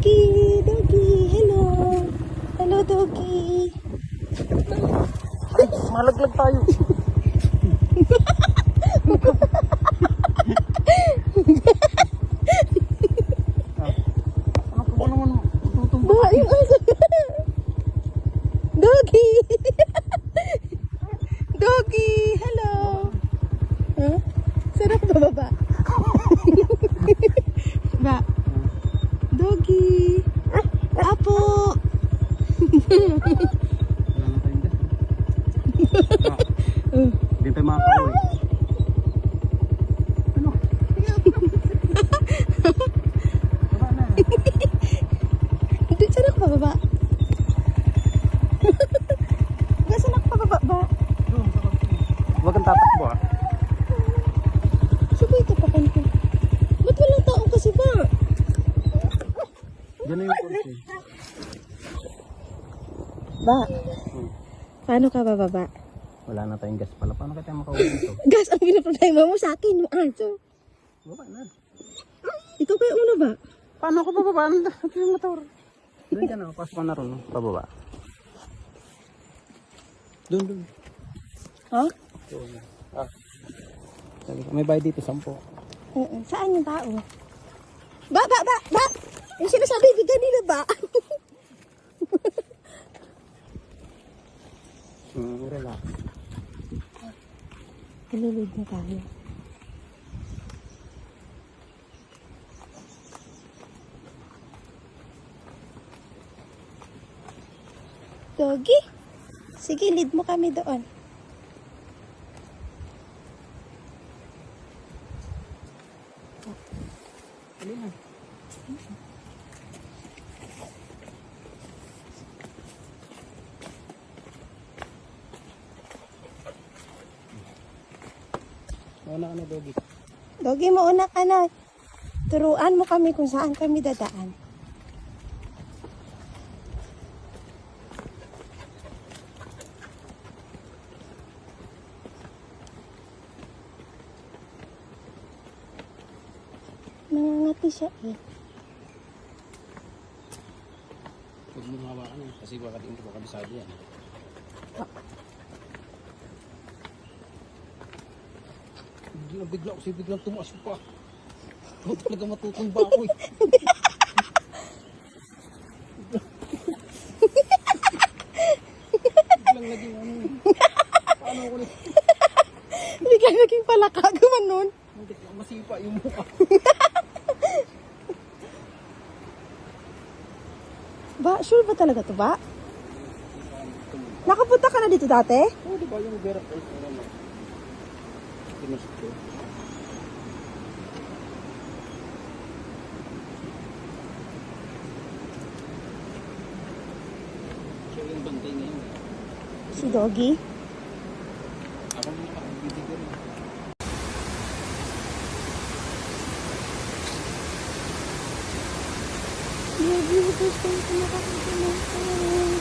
Doggy! Doggy! Hello! Hello, Doggy! Ay, malaglag tayo! Ako ba naman tutumba? Ba, yung asa! Doggy! Doggy! Hello! Huh? Sarap bababa. ba? Doggy! Apo! Hindi tayo makakauwi. Ano? Wala na. Hindi, saan ako pababa? Ba, saan ako pababa ba? Huwag kang tatakbo ah. Sabay tapakan ko. Ba't walang tao kasi ba? Diyan yung kursi. Ba, Hmm. paano ka bababa? Wala na tayong gas pala. Paano kaya makauwi dito? Gas, ang pinaproblema mo sa akin, yung aso. Baba na. Ikaw kaya una ba? Paano ako bababa? Ito yung motor. Doon ka na. Pasok ka na ron. Pababa. Doon, doon. Ha? Doon. Ah. May bayad dito, sampo. Oo. Saan yung tao? Ba, ba, ba, ba! Yung sinasabi ko kanina ba? Hmm, relax. Nalulod na tayo. Doggy, sige, lead mo kami doon. Ano na? Wala ka na, Doggy. Doggy, mauna ka na. Turuan mo kami kung saan kami dadaan. Nangangati siya eh. Huwag mo hawakan kasi baka hindi ko kabisado yan. Biglang bigla kasi biglang tumaas pa. Ako talaga matutumba ako eh. biglang naging ano eh. Paano ako ulit? Bigla naging palaka, gumanon. Hindi lang masipa yung mukha. Ba, sure ba talaga to ba? Nakapunta ka na dito dati? Oo, di ba yung Vera Cruz? Na? Tinusok ko. Siya yung bantay ngayon. Si Doggy. Ako yung nakakabibigyan rin. Doggy, first time ko nakakita ng